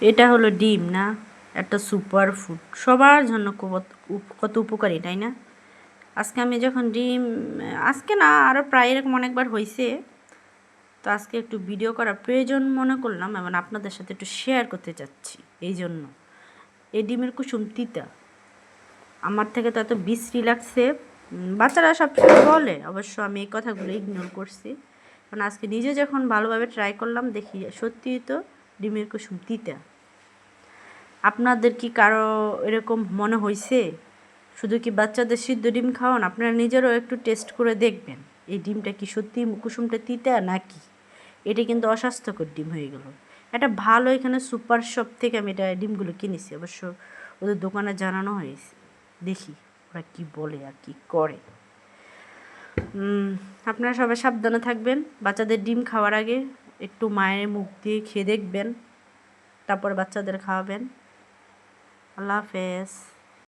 এটা হলো ডিম, না? একটা সুপার ফুড সবার জন্য কত উপ- কত উপকারী, তাই না? আজকে আমি যখন ডিম, আজকে না আরও প্রায় এরকম অনেকবার হয়েছে তো আজকে একটু ভিডিও করার প্রয়োজন মনে করলাম এবং আপনাদের সাথে একটু শেয়ার করতে চাচ্ছি এই জন্য এই ডিমের কুসুম তিতা। আমার থেকে তো এত বিশ্রী লাগছে। বাচ্চারা সব বলে, অবশ্য আমি এই কথাগুলো ইগনোর করছি। কারণ আজকে নিজে যখন ভালোভাবে ট্রাই করলাম, দেখি সত্যিই তো ডিমের কুসুম তিতা। আপনাদের কি কারও এরকম মনে হয়েছে শুধু কি বাচ্চাদের সিদ্ধ ডিম খাওয়ান? আপনারা নিজেরও একটু টেস্ট করে দেখবেন। এই ডিমটা কি সত্যি কুসুমটা তিতা নাকি? এটা কিন্তু অস্বাস্থ্যকর ডিম হয়ে গেল। একটা ভালো এখানে সুপার শপ থেকে আমি এটা ডিমগুলো কিনেছি। অবশ্য ওদের দোকানে জানানো হয়েছে। দেখি ওরা কি বলে আর কি করে। আপনারা সবাই সাবধানে থাকবেন। বাচ্চাদের ডিম খাওয়ার আগে একটু মায়ের মুখ দিয়ে খেয়ে দেখবেন। তারপর বাচ্চাদের খাওয়াবেন। আল্লাহ হাফেজ।